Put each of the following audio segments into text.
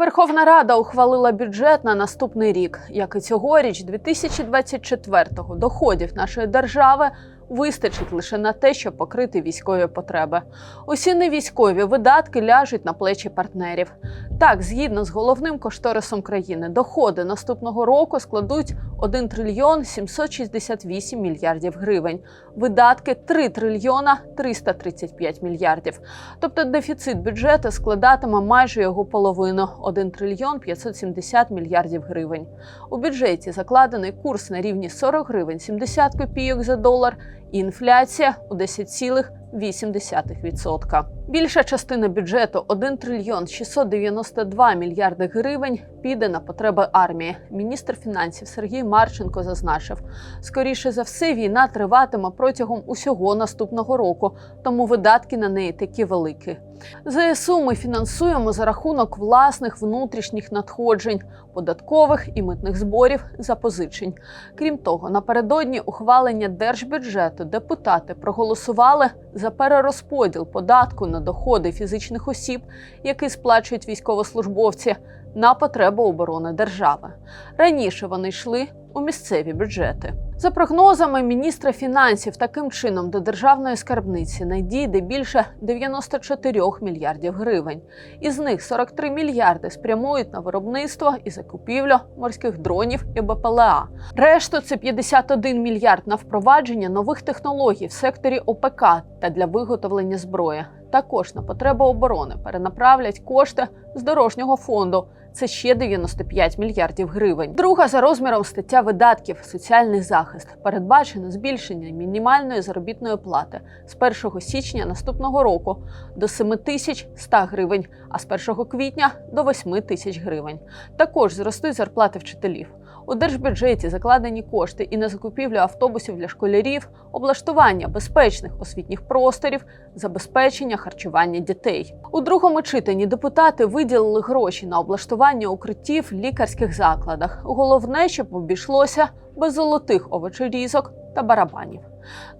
Верховна Рада ухвалила бюджет на наступний рік. Як і цьогоріч, 2024-го доходів нашої держави вистачить лише на те, щоб покрити військові потреби. Усі невійськові видатки ляжуть на плечі партнерів. Так, згідно з головним кошторисом країни, доходи наступного року складуть 1 трильйон 768 мільярдів гривень, видатки 3 трильйона 335 мільярдів. Тобто дефіцит бюджету складатиме майже його половину 1 трильйон 570 мільярдів гривень. У бюджеті закладений курс на рівні 40 гривень 70 копійок за долар інфляція у 10,8%. Більша частина бюджету 1 трильйон 692 мільярди гривень піде на потреби армії. Міністр фінансів Сергій Марченко зазначив, скоріше за все, війна триватиме протягом усього наступного року, тому видатки на неї такі великі. ЗСУ ми фінансуємо за рахунок власних внутрішніх надходжень, податкових і митних зборів запозичень. Крім того, напередодні ухвалення держбюджету депутати проголосували за перерозподіл податку на доходи фізичних осіб, який сплачують військовослужбовці, на потребу оборони держави. Раніше вони йшли у місцеві бюджети. За прогнозами міністра фінансів, таким чином до державної скарбниці надійде більше 94 мільярдів гривень. Із них 43 мільярди спрямують на виробництво і закупівлю морських дронів і БПЛА. Решту це 51 мільярд на впровадження нових технологій в секторі ОПК та для виготовлення зброї. Також на потребу оборони перенаправлять кошти з дорожнього фонду. Це ще 95 мільярдів гривень. Друга за розміром стаття видатків соціальний захист передбачено збільшення мінімальної заробітної плати з 1 січня наступного року до 7100 гривень, а з 1 квітня до 8 тисяч гривень. Також зростуть зарплати вчителів. У держбюджеті закладені кошти і на закупівлю автобусів для школярів, облаштування безпечних освітніх просторів, забезпечення харчування дітей. У другому читанні депутати виділили гроші на облаштування укриттів в лікарських закладах. Головне, щоб обійшлося без золотих овочерізок та барабанів.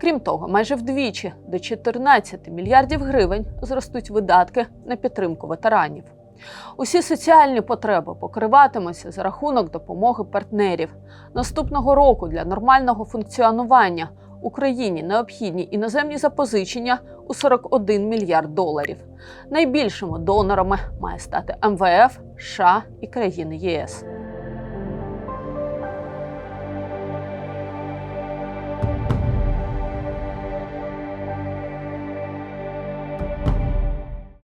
Крім того, майже вдвічі до 14 мільярдів гривень зростуть видатки на підтримку ветеранів. Усі соціальні потреби покриватимуться за рахунок допомоги партнерів. Наступного року для нормального функціонування Україні необхідні іноземні запозичення у 41 мільярд доларів. Найбільшими донорами має стати МВФ, США і країни ЄС.